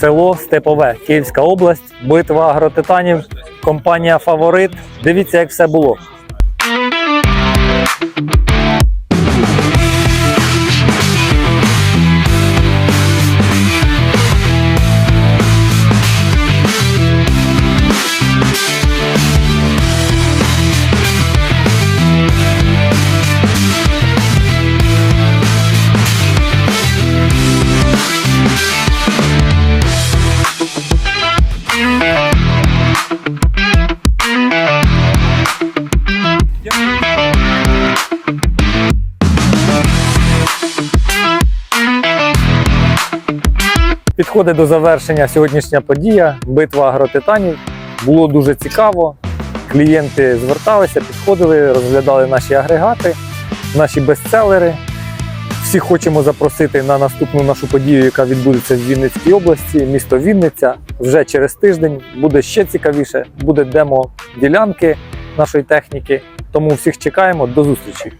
село Степове, Київська область, битва агротитанів, компанія Фаворит. Дивіться, як все було. Підходить до завершення сьогоднішня подія, битва агротитанів. Було дуже цікаво. Клієнти зверталися, підходили, розглядали наші агрегати, наші бестселери. Всі хочемо запросити на наступну нашу подію, яка відбудеться в Вінницькій області, місто Вінниця. Вже через тиждень буде ще цікавіше, буде демо ділянки нашої техніки. Тому всіх чекаємо. До зустрічі!